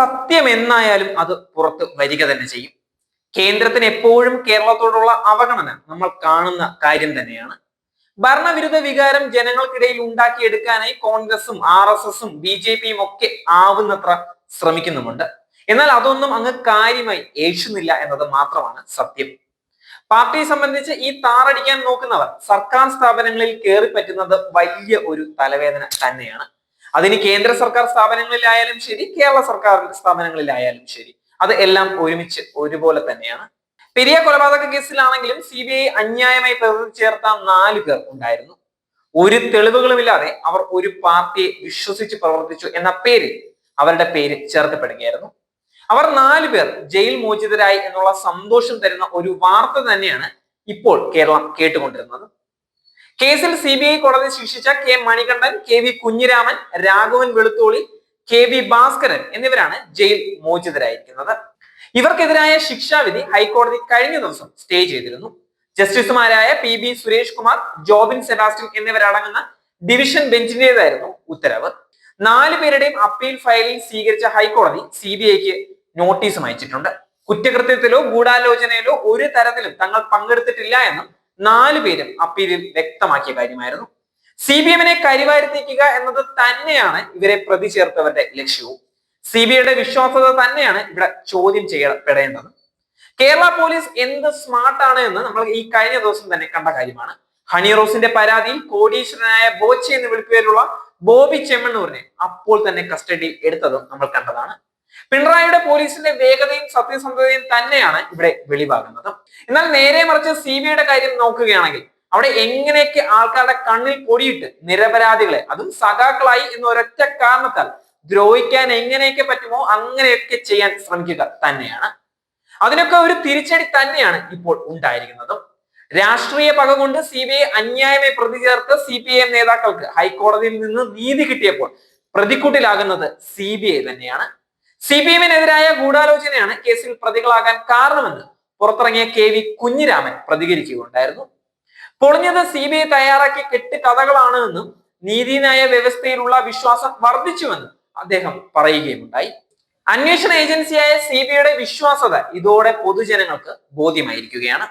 സത്യം എന്നായാലും അത് പുറത്ത് വരിക തന്നെ ചെയ്യും. കേന്ദ്രത്തിന് എപ്പോഴും കേരളത്തോടുള്ള അവഗണന നമ്മൾ കാണുന്ന കാര്യം തന്നെയാണ്. ഭരണവിരുദ്ധ വികാരം ജനങ്ങൾക്കിടയിൽ ഉണ്ടാക്കിയെടുക്കാനായി കോൺഗ്രസും ആർ എസ് എസും ബി ജെ പിയും ഒക്കെ ആവുന്നത്ര ശ്രമിക്കുന്നുമുണ്ട്. എന്നാൽ അതൊന്നും അങ്ങ് കാര്യമായി ഏഷുന്നില്ല എന്നത് മാത്രമാണ് സത്യം. പാർട്ടിയെ സംബന്ധിച്ച് ഈ താറടിക്കാൻ നോക്കുന്നവർ സർക്കാർ സ്ഥാപനങ്ങളിൽ കയറി പറ്റുന്നത് വലിയ ഒരു തലവേദന തന്നെയാണ്. അതിന് കേന്ദ്ര സർക്കാർ സ്ഥാപനങ്ങളിലായാലും ശരി കേരള സർക്കാർ സ്ഥാപനങ്ങളിലായാലും ശരി. അത് എല്ലാം ഒരുമിച്ച് ഒരുപോലെ തന്നെയാണ്. പെരിയ കൊലപാതക കേസിലാണെങ്കിലും സി ബി ഐ അന്യായമായി പ്രതി ചേർത്ത നാല് പേർ ഉണ്ടായിരുന്നു. ഒരു തെളിവുകളുമില്ലാതെ അവർ ഒരു പാർട്ടിയെ വിശ്വസിച്ച് പ്രവർത്തിച്ചു എന്ന പേരിൽ അവരുടെ പേര് ചേർക്കപ്പെടുകയായിരുന്നു. അവർ നാല് പേർ ജയിൽ മോചിതരായി എന്നുള്ള സന്തോഷം തരുന്ന ഒരു വാർത്ത തന്നെയാണ് ഇപ്പോൾ കേരളം കേട്ടുകൊണ്ടിരുന്നത്. കേസിൽ സി ബി ഐ കോടതി ശിക്ഷിച്ച K Manikandan K V Kunhiraman Raghavan Velutholi K V Bhaskaran എന്നിവരാണ് ജയിൽ മോചിതരായിരിക്കുന്നത്. ഇവർക്കെതിരായ ശിക്ഷാവിധി ഹൈക്കോടതി കഴിഞ്ഞ ദിവസം സ്റ്റേ ചെയ്തിരുന്നു. ജസ്റ്റിസുമാരായ P B Suresh Kumar Jobin Sebastian എന്നിവരടങ്ങുന്ന ഡിവിഷൻ ബെഞ്ചിന്റേതായിരുന്നു ഉത്തരവ്. നാല് പേരുടെയും അപ്പീൽ ഫയലിൽ സ്വീകരിച്ച ഹൈക്കോടതി സി ബി ഐക്ക് നോട്ടീസും അയച്ചിട്ടുണ്ട്. കുറ്റകൃത്യത്തിലോ ഗൂഢാലോചനയിലോ ഒരു തരത്തിലും തങ്ങൾ പങ്കെടുത്തിട്ടില്ല എന്നും നാല് പേരും അപ്പീലിൽ വ്യക്തമാക്കിയ കാര്യമായിരുന്നു. സി ബി എമ്മിനെ കരിവാരിത്തിക്കുക എന്നത് തന്നെയാണ് ഇവരെ പ്രതി ചേർത്തവരുടെ ലക്ഷ്യവും. സി ബി ഐയുടെ വിശ്വാസത തന്നെയാണ് ഇവിടെ ചോദ്യം ചെയ്യപ്പെടേണ്ടത്. കേരള പോലീസ് എന്ത് സ്മാർട്ടാണ് എന്ന് നമ്മൾ ഈ കഴിഞ്ഞ ദിവസം തന്നെ കണ്ട കാര്യമാണ്. ഹണി റോസിന്റെ പരാതിയിൽ കോടീശ്വരനായ ബോച്ചി എന്ന് വിളിപ്പേരുള്ള ബോബി ചെമ്മണ്ണൂരിനെ അപ്പോൾ തന്നെ കസ്റ്റഡിയിൽ എടുത്തതും നമ്മൾ കണ്ടതാണ്. പിണറായിയുടെ പോലീസിന്റെ വേഗതയും സത്യസന്ധതയും തന്നെയാണ് ഇവിടെ വെളിവാകുന്നത്. എന്നാൽ നേരെ മറിച്ച് സി കാര്യം നോക്കുകയാണെങ്കിൽ അവിടെ എങ്ങനെയൊക്കെ ആൾക്കാരുടെ കണ്ണിൽ പൊടിയിട്ട് നിരപരാധികളെ അതും സഖാക്കളായി എന്ന ഒരൊറ്റ കാരണത്താൽ ദ്രോഹിക്കാൻ എങ്ങനെയൊക്കെ പറ്റുമോ അങ്ങനെയൊക്കെ ചെയ്യാൻ ശ്രമിക്കുക തന്നെയാണ്. അതിനൊക്കെ ഒരു തിരിച്ചടി തന്നെയാണ് ഇപ്പോൾ ഉണ്ടായിരിക്കുന്നത്. രാഷ്ട്രീയ പക കൊണ്ട് സി ബി ഐ അന്യായമായി പ്രതി ചേർത്ത് സി പി ഐ എം നേതാക്കൾക്ക് ഹൈക്കോടതിയിൽ നിന്ന് നീതി കിട്ടിയപ്പോൾ പ്രതിക്കൂട്ടിലാകുന്നത് സി ബി ഐ തന്നെയാണ്. സി പി എമ്മിനെതിരായ ഗൂഢാലോചനയാണ് കേസിൽ പ്രതികളാകാൻ കാരണമെന്ന് പുറത്തിറങ്ങിയ കെ വി കുഞ്ഞിരാമൻ പ്രതികരിക്കുകയുണ്ടായിരുന്നു. പൊളിഞ്ഞത് സി ബി ഐ തയ്യാറാക്കിയ കെട്ടുകഥകളാണ് എന്നും നീതിന്യായ വ്യവസ്ഥയിലുള്ള വിശ്വാസം വർദ്ധിച്ചുവെന്നും അദ്ദേഹം പറയുകയുണ്ടായി അന്വേഷണ ഏജൻസിയായ സി ബി ഐയുടെ വിശ്വാസത ഇതോടെ പൊതുജനങ്ങൾക്ക് ബോധ്യമായിരിക്കുകയാണ്.